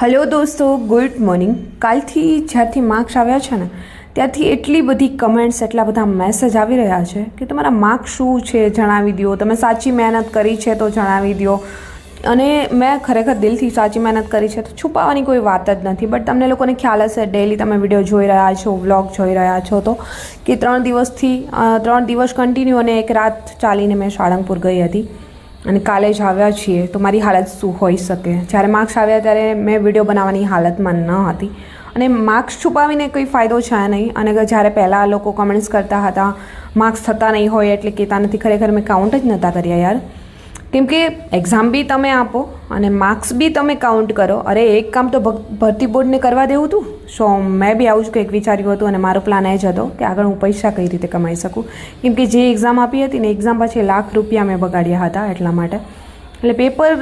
Hello દોસ્તો, good morning. કાલથી જ્યારથી માર્ક્સ આવ્યા છે ને ત્યાંથી એટલી બધી કમેન્ટ્સ એટલા બધા મેસેજ આવી રહ્યા છે કે તમારા માર્ક્સ શું છે જણાવી દો તમે સાચી મહેનત કરી છે તો જણાવી દો અને મેં ખરેખર દિલથી સાચી મહેનત કરી છે તો છુપાવવાની કોઈ વાત જ નથી. બટ તમને લોકોને ખ્યાલ હશે ડેલી તમે વીડિયો જોઈ રહ્યા છો વ્લોગ જોઈ રહ્યા છો તો, કે ત્રણ દિવસથી ત્રણ દિવસ કન્ટિન્યુ અને એક રાત ચાલીને મેં સાળંગપુર ગઈ હતી. અને કાલે જ આવ્યા છીએ, તો મારી હાલત શું હોઈ શકે? જ્યારે માર્ક્સ આવ્યા ત્યારે મેં વીડિયો બનાવવાની હાલતમાં ન હતી. અને માર્ક્સ છુપાવીને કંઈ ફાયદો છે નહીં. અને જ્યારે પહેલાં લોકો કમેન્ટ્સ કરતા હતા, માર્ક્સ થતા નહીં હોય એટલે કહેતા નથી. ખરેખર મેં કાઉન્ટ જ નહોતા કર્યા યાર. કેમ કે એક્ઝામ બી તમે આપો અને માર્ક્સ બી તમે કાઉન્ટ કરો. અરે, એક કામ તો ભરતી બોર્ડને કરવા દેવું હતું સો, મેં બી આવું જ કંઈક વિચાર્યું હતું અને મારો પ્લાન એ જ હતો કે આગળ હું પૈસા કઈ રીતે કમાઈ શકું. કેમ કે જે એક્ઝામ આપી હતી ને એક્ઝામ પછી લાખ રૂપિયા મેં બગાડ્યા હતા એટલા માટે. એટલે પેપર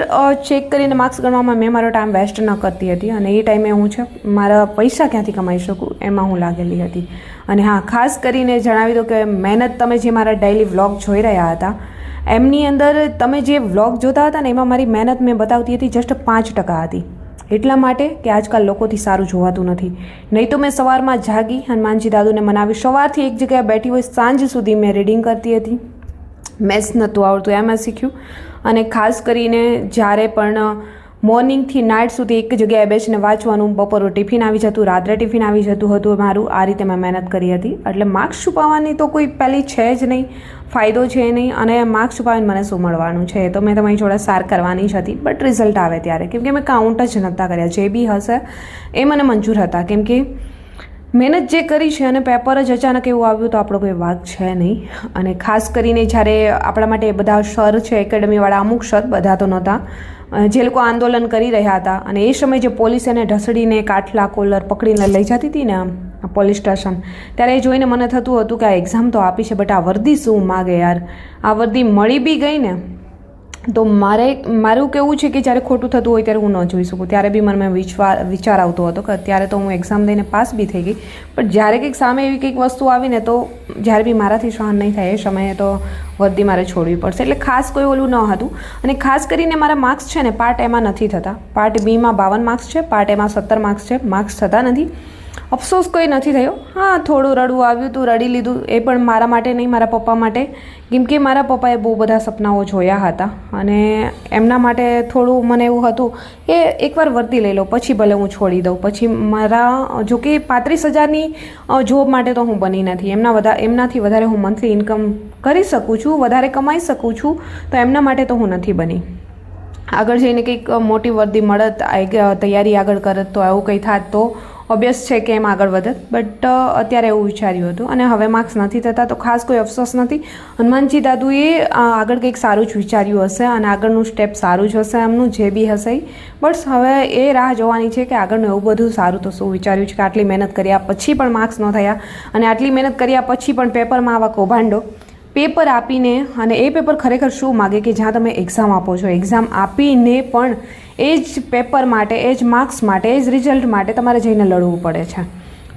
ચેક કરીને માર્ક્સ ગણવામાં મેં મારો ટાઈમ વેસ્ટ ન કરતી હતી અને એ ટાઈમે હું છે, મારા પૈસા ક્યાંથી કમાઈ શકું એમાં હું લાગેલી હતી. અને હા, ખાસ કરીને જણાવી દો કે મહેનત તમે જે મારા ડેઇલી વ્લોગ જોઈ રહ્યા હતા એમની અંદર તમે જે વ્લોગ જોતા હતા ને એમાં મારી મહેનત મેં બતાવતી હતી જસ્ટ પાંચ ટકા હતી. એટલા માટે કે આજકાલ લોકોથી સારું જોવાતું નથી. નહીં તો મેં સવારમાં જાગી, હનુમાનજી દાદુને મનાવી. સવારથી એક જગ્યાએ બેઠી હોય, સાંજ સુધી મેં રીડિંગ કરતી હતી. મેથ્સ નહોતું આવડતું, એમાં શીખ્યું. અને ખાસ કરીને જ્યારે પણ મોર્નિંગથી નાઇટ સુધી એક જગ્યાએ બેસીને વાંચવાનું બપોરો ટિફિન આવી જતું, રાત્રે ટિફિન આવી જતું હતું મારું આ રીતે મેં મહેનત કરી હતી. એટલે માર્ક્સ છુપાવવાની તો કોઈ પહેલી છે જ નહીં, ફાયદો છે નહીં, અને માર્ક્સ છુપાવીને મને શું મળવાનું છે તો મેં તમારી જોડે સાર કરવાની જ હતી, બટ રિઝલ્ટ આવે ત્યારે. કેમ કે મેં કાઉન્ટ જ નહોતા કર્યા. જે બી હશે, એ મને મંજૂર હતા. કેમ કે મહેનત જે કરી છે અને પેપર જ અચાનક એવું આવ્યું તો આપણો કોઈ વાક છે નહીં. અને ખાસ કરીને જ્યારે આપણા માટે બધા સર છે એકેડમીવાળા અમુક સર બધા તો નહોતા. જે લોકો આંદોલન કરી રહ્યા હતા અને એ સમયે જે પોલીસ એને ઢસડીને કાઠલા કોલર પકડીને લઈ જતી હતી ને આમ પોલીસ સ્ટેશન, ત્યારે એ જોઈને મને થતું હતું કે આ એક્ઝામ તો આપી છે બટ આ વર્દી શું માગે યાર? આ વર્દી મળી બી ગઈ ને તો મારે, મારું કેવું છે કે જ્યારે ખોટું થતું હોય ત્યારે હું ન જોઈ શકું. ત્યારે બી મને વિચાર વિચાર આવતો હતો કે અત્યારે તો હું એક્ઝામ દઈને પાસ બી થઈ ગઈ. પણ જ્યારે કંઈક સામે એવી કંઈક વસ્તુ આવીને તો જ્યારે બી મારાથી સહન નહીં થાય એ સમયે તો વર્દી મારે છોડવી પડશે. એટલે ખાસ કોઈ ઓલું ન હતું. અને ખાસ કરીને મારા માર્ક્સ છે ને પાર્ટ એમાં નથી થતા. પાર્ટ બીમાં બાવન માર્ક્સ છે પાર્ટ એમાં સત્તર માર્ક્સ છે. માર્ક્સ થતા નથી. અફસોસ કોઈ નથી થયો. હા, થોડું રડવું આવ્યું હતું રડી લીધું. એ પણ મારા માટે નહીં, મારા પપ્પા માટે. કેમ કે મારા પપ્પાએ બહુ બધા સપનાઓ જોયા હતા. અને એમના માટે થોડું મને એવું હતું કે એકવાર વર્તી લઈ લો, પછી ભલે હું છોડી દઉં. પછી મારા, જો કે પાંત્રીસ હજારની જોબ માટે તો હું બની નથી. એમના વધારે એમનાથી વધારે હું મંથલી ઇન્કમ કરી શકું છું, વધારે કમાઈ શકું છું, તો એમના માટે તો હું નથી બની. આગળ જઈને કંઈક મોટી વર્દી મળત તૈયારી આગળ કરત, તો એવું કંઈ થાત તો ઓબ્વિયસ છે કે એમ આગળ વધત. બટ અત્યારે એવું વિચાર્યું હતું. અને હવે માર્ક્સ નથી થતા તો ખાસ કોઈ અફસોસ નથી. હનુમાનજી દાદુએ આગળ કંઈક સારું જ વિચાર્યું હશે અને આગળનું સ્ટેપ સારું જ હશે એમનું, જે બી હશે. બસ હવે એ રાહ જોવાની છે કે આગળનું એવું બધું સારું તો શું વિચાર્યું છે કે આટલી મહેનત કર્યા પછી પણ માર્ક્સ ન થયા. અને આટલી મહેનત કર્યા પછી પણ પેપરમાં આવા કૌભાંડો પેપર આપીને અને એ પેપર ખરેખર શું માગે કે જ્યાં તમે એક્ઝામ આપો છો? એક્ઝામ આપીને પણ એ જ પેપર માટે, એ જ માર્ક્સ માટે, એ જ રિઝલ્ટ માટે તમારે જઈને લડવું પડે છે.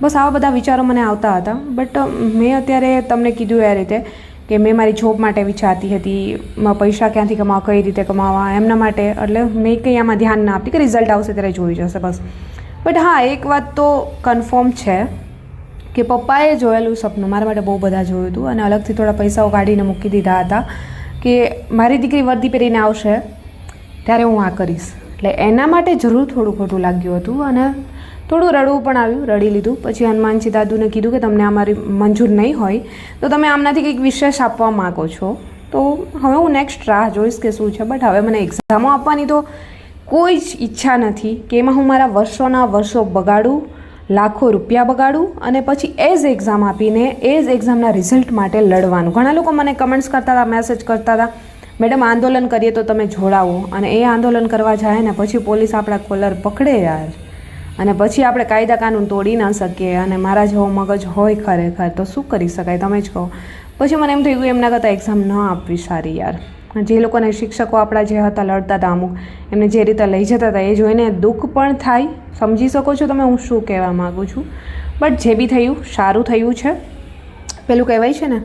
બસ આવા બધા વિચારો મને આવતા હતા. બટ મેં અત્યારે તમને કીધું એ રીતે કે મેં મારી જોબ માટે વિચારતી હતી પૈસા ક્યાંથી કમાવા, કઈ રીતે કમાવા, એમના માટે. એટલે મેં કંઈ આમાં ધ્યાન ના આપતી કે રિઝલ્ટ આવશે ત્યારે જોઈ જશે બસ. બટ હા, એક વાત તો કન્ફર્મ છે. કે પપ્પાએ જોયેલું સપનું, મારા માટે બહુ બધા જોયું હતું અને અલગથી થોડા પૈસાઓ કાઢીને મૂકી દીધા હતા કે મારી દીકરી વર્દી પહેરીને આવશે, ત્યારે હું આ કરીશ. એટલે એના માટે જરૂર થોડું ખોટું લાગ્યું હતું અને થોડું રડવું પણ આવ્યું, રડી લીધું. પછી હનુમાનજી દાદુને કીધું કે તમને અમારી મંજૂર નહીં હોય, તો તમે આમનાથી કંઈક વિશેષ આપવા માગો છો. તો હવે હું નેક્સ્ટ રાહ જોઈશ કે શું છે બટ હવે મને એક્ઝામો આપવાની તો કોઈ જ ઈચ્છા નથી કે એમાં હું મારા વર્ષોના વર્ષો બગાડું લાખો રૂપિયા બગાડું અને પછી એઝ એક્ઝામ આપીને એઝ એક્ઝામના રિઝલ્ટ માટે લડવાનું. ઘણા લોકો મને કમેન્ટ્સ કરતા હતા મેસેજ કરતા હતા, મેડમ, આંદોલન કરીએ તો તમે જોડાવો. અને એ આંદોલન કરવા જાય ને પછી પોલીસ આપણા કોલર પકડે યાર. અને પછી આપણે કાયદા કાનૂન તોડી ના શકીએ અને મારા જેવો મગજ હોય ખરેખર, તો શું કરી શકાય? તમે જ કહો. પછી મને એમ થઈ ગયું એમના કરતાં એક્ઝામ ન આપવી સારી યાર. જે લોકોને શિક્ષકો આપણા જે હતા લડતા હતા અમુક, એમને જે રીતે લઈ જતા હતા એ જોઈને દુઃખ પણ થાય. સમજી શકો છો તમે હું શું કહેવા માગું છું. બટ જે બી થયું, સારું થયું છે. પેલું કહેવાય છે ને,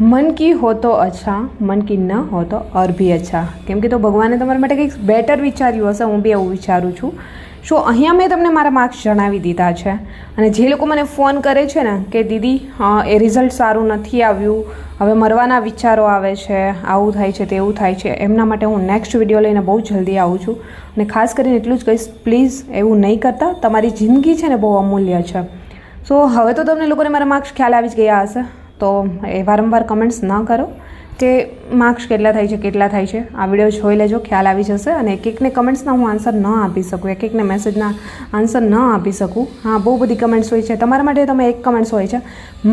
મન કી હો તો અચ્છા, મન કી ન હો તો અર ભી અચ્છા. કેમ કે તો ભગવાને તમારા માટે કંઈક બેટર વિચાર્યું હશે, હું બી એવું વિચારું છું. સો અહીંયા મેં તમને મારા માર્ક્સ જણાવી દીધા છે? અને જે લોકો મને ફોન કરે છે ને કે દીદી એ રિઝલ્ટ સારું નથી આવ્યું, હવે મરવાના વિચારો આવે છે, આવું થાય છે, તેવું થાય છે, એમના માટે હું નેક્સ્ટ વીડિયો લઈને બહુ જલ્દી આવું છું. અને ખાસ કરીને એટલું જ કહીશ પ્લીઝ એવું નહીં કરતા, તમારી જિંદગી છે ને બહુ અમૂલ્ય છે. સો હવે તો તમને લોકોને મારા માર્ક્સ ખ્યાલ આવી જ ગયા હશે, તો એ વારંવાર કમેન્ટ્સ ન કરો. કે માર્ક્સ કેટલા થાય છે, કેટલા થાય છે, આ વીડિયો જોઈ લેજો, ખ્યાલ આવી જશે અને એક એકને કમેન્ટ્સના હું આન્સર ન આપી શકું એક એકને મેસેજના આન્સર ન આપી શકું. હા, બહુ બધી કમેન્ટ્સ હોય છે. તમારા માટે તમે એક કમેન્ટ્સ હોય છે.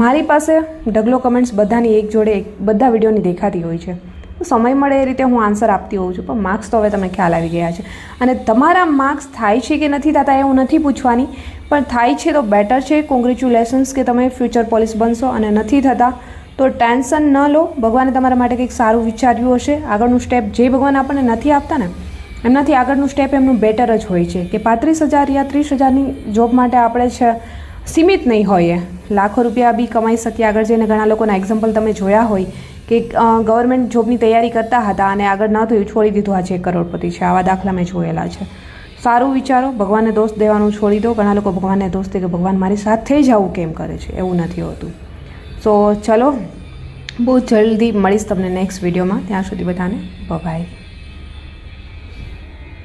મારી પાસે ઢગલો કમેન્ટ્સ બધાની એક જોડે એક, બધા વિડીયોની દેખાતી હોય છે. સમય મળે એ રીતે હું આન્સર આપતી હોઉં છું, પણ માર્ક્સ તો હવે તમે ખ્યાલ આવી ગયા છે. અને તમારા માર્ક્સ થાય છે કે નથી થતા એ હું નથી પૂછવાની, પણ થાય છે તો બેટર છે. કોંગ્રેચ્યુલેશન્સ કે તમે ફ્યુચર પોલીસ બનશો અને નથી થતા. તો ટેન્શન ન લો. ભગવાને તમારા માટે કંઈક સારું વિચાર્યું હશે. આગળનું સ્ટેપ જે ભગવાન આપણને નથી આપતા ને, એમનાથી આગળનું સ્ટેપ એમનું બેટર જ હોય છે. કે પાંત્રીસ હજાર યા ત્રીસ હજારની જોબ માટે આપણે છે, સીમિત નહીં હોઈએ. લાખો રૂપિયા બી કમાઈ શકીએ આગળ જઈને. ઘણા લોકોના એક્ઝામ્પલ તમે જોયા હોય કે ગવર્મેન્ટ જોબની તૈયારી કરતા હતા અને આગળ ન થયું, છોડી દીધું. આજે એક કરોડપતિ છે, આવા દાખલા મેં જોયેલા છે. સારું વિચારો. ભગવાનને દોષ દેવાનું છોડી દો. ઘણા લોકો ભગવાનને દોષ દે કે ભગવાન મારી સાથે જ આવું કેમ કરે છે? એવું નથી હોતું. સો ચલો બહુ જલ્દી મળીશ તમને નેક્સ્ટ વિડીયોમાં ત્યાં સુધી બધાને બાય